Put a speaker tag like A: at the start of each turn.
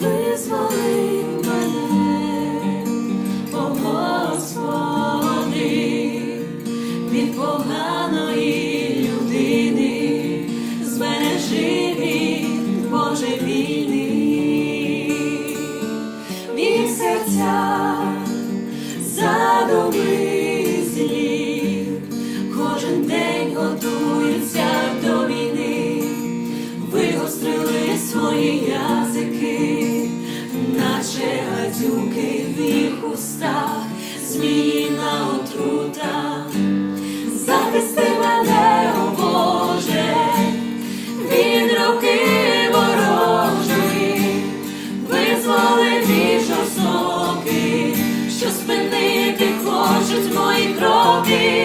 A: визволи мене, о від поганої людини, збережи від божевільний, від серця. устах, зміїна отрута, захисти мене, о Боже, від руки ворожої, визволи від жорстоки, що спинити хочуть мої кроки.